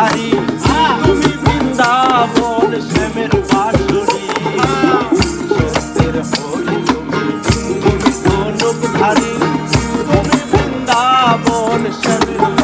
বিহারি তুমি বৃন্দাবন শ্যামের বাসুরি তুমি বৃন্দাবন শ্যামের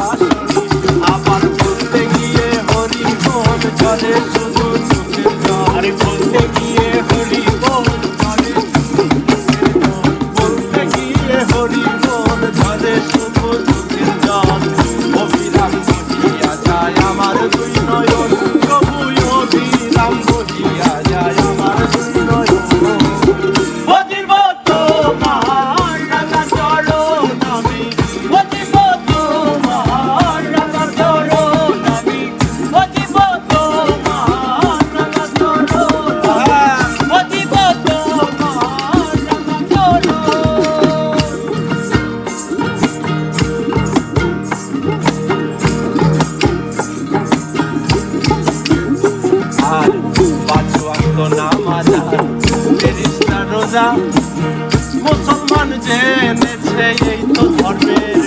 মুসলমান জেনেছে এই তো ধর্মের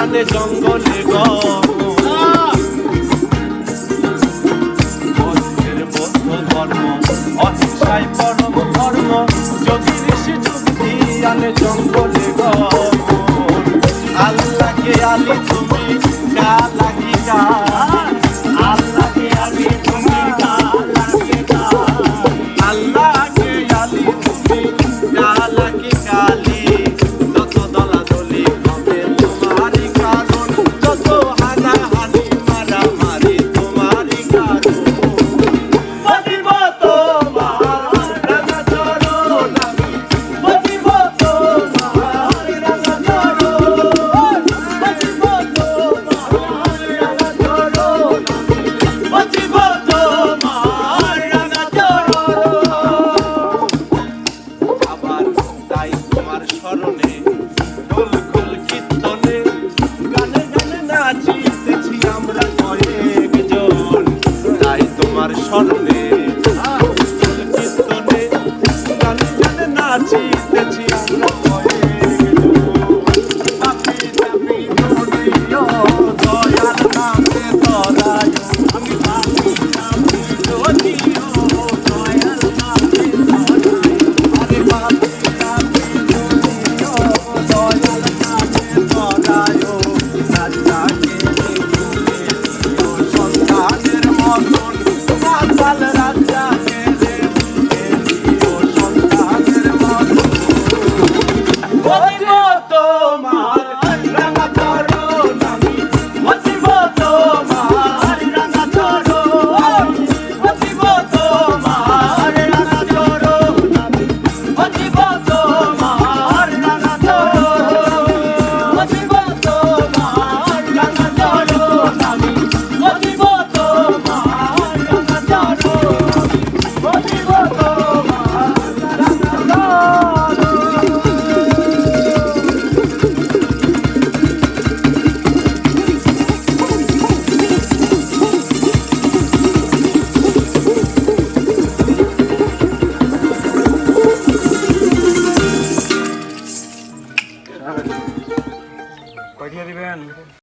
আনে জঙ্গলে গের বৌদ্ধ ধর্ম অহিংসায় পরম ধর্ম যদি ঋষি যুক্তি আনে জঙ্গলে আমার স্বর্ণে। কীর্তনে গান গান নাচি নাচি আমরা